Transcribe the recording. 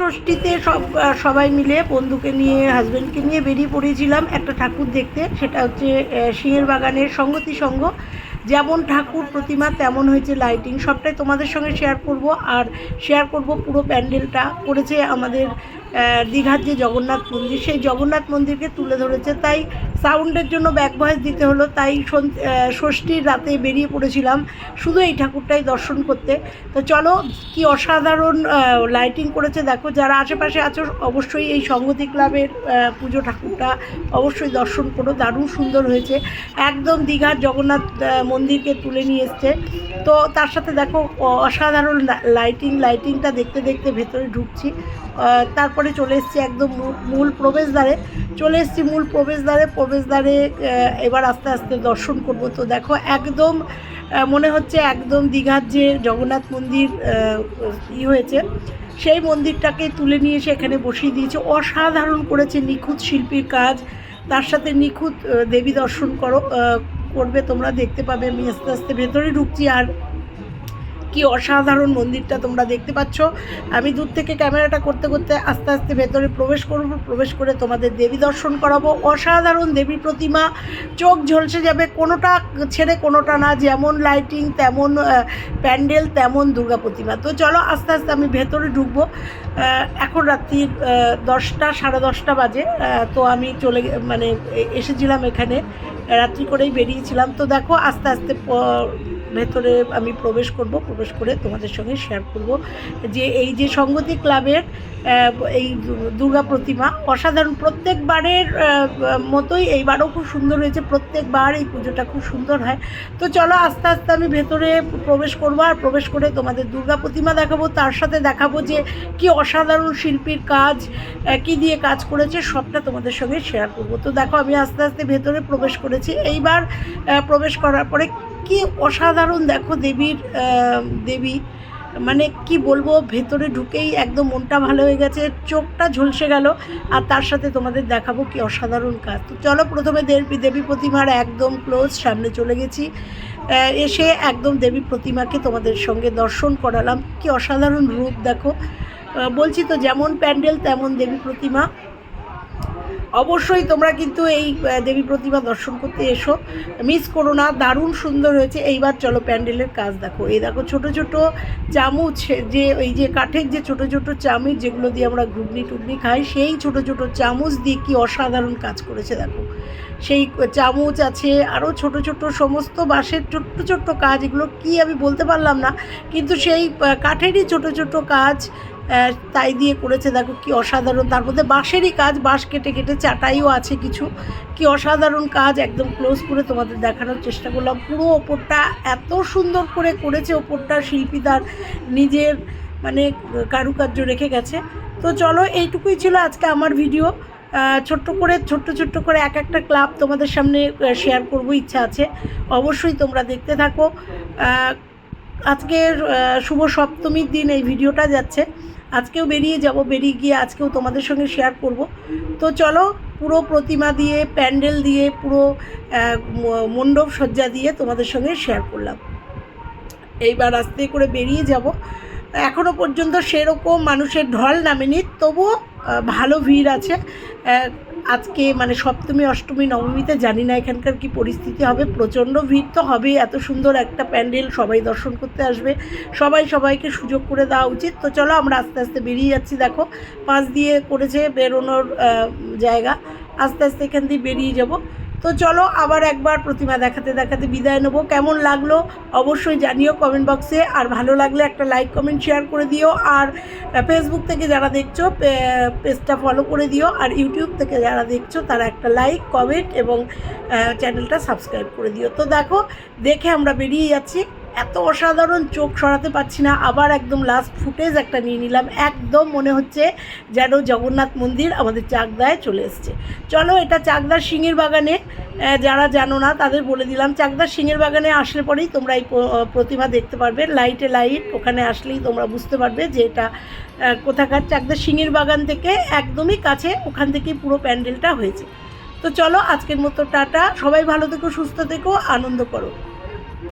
ষষ্ঠীতে সব সবাই মিলে বন্ধুকে নিয়ে হাজব্যান্ডকে নিয়ে বেরিয়ে পড়েছিলাম একটা ঠাকুর দেখতে। সেটা হচ্ছে সিংহের বাগানের সঙ্গতি সঙ্গ। যেমন ঠাকুর প্রতিমা, তেমন হয়েছে লাইটিং সবটাই তোমাদের সঙ্গে শেয়ার করব। আর শেয়ার করব পুরো প্যান্ডেলটা। করেছে আমাদের দীঘার যে জগন্নাথ মন্দির, সেই জগন্নাথ মন্দিরকে তুলে ধরেছে। তাই সাউন্ডের জন্য ব্যাক ভয়েস দিতে হলো, তাই ষষ্ঠীর রাতে বেরিয়ে পড়েছিলাম। শুধু এই ঠাকুরটাই দর্শন করতে। তো চলো, কি অসাধারণ লাইটিং করেছে। দেখো, যারা আশেপাশে আছো, অবশ্যই এই সংগতি ক্লাবের পুজো ঠাকুরটা অবশ্যই দর্শন করো। দারুণ সুন্দর হয়েছে। একদম দীঘার জগন্নাথ মন্দিরকে তুলে নিয়ে এসছে। তো তার সাথে দেখো অসাধারণ লাইটিং লাইটিংটা দেখতে দেখতে ভেতরে ঢুকছি। তারপরে চলে এসেছি একদম মূল- প্রবেশদ্বারে। চলে এসেছি মূল প্রবেশদ্বারে। প্রবেশদ্বারে এবার আস্তে আস্তে দর্শন করব। তো দেখো, একদম মনে হচ্ছে একদম দীঘার যে জগন্নাথ মন্দির ই হয়েছে, সেই মন্দিরটাকে তুলে নিয়ে এসে এখানে বসিয়ে দিয়েছে। অসাধারণ করেছে নিখুঁত শিল্পীর কাজ। তার সাথে নিখুঁত দেবী দর্শন করো করবে, তোমরা দেখতে পাবে, আমি আস্তে আস্তে ভেতরে ঢুকছি আর কি অসাধারণ মন্দিরটা তোমরা দেখতে পাচ্ছ। আমি দূর থেকে ক্যামেরাটা করতে করতে আস্তে আস্তে ভেতরে প্রবেশ করব, প্রবেশ করে তোমাদের দেবী দর্শন করাবো। অসাধারণ দেবী প্রতিমা, চোখ ঝলসে যাবে, কোনোটা ছেড়ে কোনোটা না, যেমন লাইটিং তেমন প্যান্ডেল, তেমন দুর্গা প্রতিমা। তো চলো আস্তে আস্তে আমি ভেতরে ঢুকবো। এখন রাত্রির দশটা, সাড়ে দশটা বাজে। তো আমি চলে মানে এসেছিলাম এখানে। রাত্রি করেই বেরিয়েছিলাম। তো দেখো আস্তে আস্তে ভেতরে আমি প্রবেশ করব, প্রবেশ করে তোমাদের সঙ্গে শেয়ার করব যে এই যে সঙ্গতি ক্লাবের এই দুর্গা প্রতিমা, অসাধারণ প্রত্যেকবারের মতোই এইবারও খুব সুন্দর হয়েছে, প্রত্যেকবার এই পুজোটা খুব সুন্দর হয়। তো চলো আস্তে আস্তে আমি ভেতরে প্রবেশ করব আর প্রবেশ করে তোমাদের দুর্গা প্রতিমা দেখাবো, তার সাথে দেখাবো যে কি অসাধারণ শিল্পীর কাজ কি দিয়ে কাজ করেছে, সবটা তোমাদের সঙ্গে শেয়ার করব। তো দেখো আমি আস্তে আস্তে ভেতরে প্রবেশ করেছি, এইবার প্রবেশ করার পরে কি অসাধারণ দেখো দেবীর দেবী। মানে কি বলব, ভেতরে ঢুকেই একদম মনটা ভালো হয়ে গেছে, চোখটা ঝলসে গেল, আর তার সাথে তোমাদের দেখাবো কি অসাধারণ কাজ। তো চলো প্রথমে দেবী দেবী প্রতিমার একদম ক্লোজ সামনে চলে গেছি। এসে একদম দেবী প্রতিমাকে তোমাদের সঙ্গে দর্শন করালাম। কি অসাধারণ রূপ দেখো। বলছি তো, যেমন প্যান্ডেল, তেমন দেবী প্রতিমা। অবশ্যই তোমরা কিন্তু এই দেবী প্রতিমা দর্শন করতে এসো। মিস করো না, দারুণ সুন্দর হয়েছে। এইবার চলো প্যান্ডেলের কাজ দেখো। এই দেখো ছোট ছোট চামচ, যে ওই যে কাঠের যে ছোট ছোট চামচ যেগুলো দিয়ে আমরা ঘুগনি টুগনি খাই, সেই ছোট ছোট চামচ দিয়ে কি অসাধারণ কাজ করেছে দেখো। সেই চামচ আছে আরও ছোট ছোট সমস্ত বাঁশের ছোট্ট ছোট্ট কাজ, এগুলো কি আমি বলতে পারলাম না, কিন্তু সেই কাঠেরই ছোট ছোট কাজ তাই দিয়ে করেছে, দেখো কি অসাধারণ। তার মধ্যে বাঁশেরই কাজ, বাঁশ কেটে কেটে চাটাইও আছে কিছু। কি অসাধারণ কাজ, একদম ক্লোজ করে তোমাদের দেখানোর চেষ্টা করলাম। পুরো ওপরটা এত সুন্দর করে করেছে ওপরটা, শিল্পী তার নিজের মানে কারুকার্য রেখে গেছে। তো চলো, এইটুকুই ছিল আজকে আমার ভিডিও ছোট্ট করে, ছোট্ট ছোট্ট করে এক একটা ক্লাব তোমাদের সামনে শেয়ার করব, ইচ্ছা আছে। অবশ্যই তোমরা দেখতে থাকো। আজকের শুভ সপ্তমীর দিন এই ভিডিওটা যাচ্ছে। আজকেও বেরিয়ে যাব, বেরিয়ে গিয়ে আজকেও তোমাদের সঙ্গে শেয়ার করব। তো চলো, পুরো প্রতিমা দিয়ে, প্যান্ডেল দিয়ে, পুরো মণ্ডপ সজ্জা দিয়ে তোমাদের সঙ্গে শেয়ার করলাম। এইবার আস্তে করে বেরিয়ে যাব। এখনও পর্যন্ত সেরকম মানুষের ঢল নামেনি তবুও ভালো ভিড় আছে। আজকে মানে সপ্তমী, অষ্টমী, নবমীতে জানি না এখানকার কি পরিস্থিতি হবে, প্রচণ্ড ভিড় তো হবে এত সুন্দর একটা প্যান্ডেল, সবাই দর্শন করতে আসবে, সবাই সবাইকে সুযোগ করে দেওয়া উচিত। তো চলো আমরা আস্তে আস্তে বেরিয়ে যাচ্ছি, দেখো, পাশ দিয়ে করেছে বেরোনোর জায়গা, আস্তে আস্তে এখান দিয়ে বেরিয়ে যাব। তো চলো আবার একবার প্রতিমা দেখাতে দেখাতে বিদায় নেব। কেমন লাগল অবশ্যই জানিও কমেন্ট বক্সে আর ভালো লাগলে একটা লাইক কমেন্ট শেয়ার করে দিও। আর ফেসবুক থেকে যারা দেখছ পেজটা ফলো করে দিও। আর ইউটিউব থেকে যারা দেখছ, তারা একটা লাইক কমেন্ট এবং চ্যানেলটা সাবস্ক্রাইব করে দিও। তো দেখো, দেখে আমরা বেরিয়ে যাচ্ছি। এত অসাধারণ চোখ সরাতে পারছি না, আবার একদম লাস্ট ফুটেজ একটা নিয়ে নিলাম। একদম মনে হচ্ছে যেন জগন্নাথ মন্দির আমাদের চাকদায় চলে এসছে। চলো এটা চাকদার সিংহের বাগানে যারা জানো না তাদের বলে দিলাম। চাকদার সিংহের বাগানে আসলে পরেই তোমরা এই প্রতিমা দেখতে পারবে। লাইটে লাইট ওখানে আসলেই তোমরা বুঝতে পারবে যে এটা কোথাকার। চাকদার সিংহের বাগান থেকে একদমই কাছে, ওখান থেকেই পুরো প্যান্ডেলটা হয়েছে। তো চলো আজকের মতো টাটা। সবাই ভালো থেকো, সুস্থ থেকো, আনন্দ করো।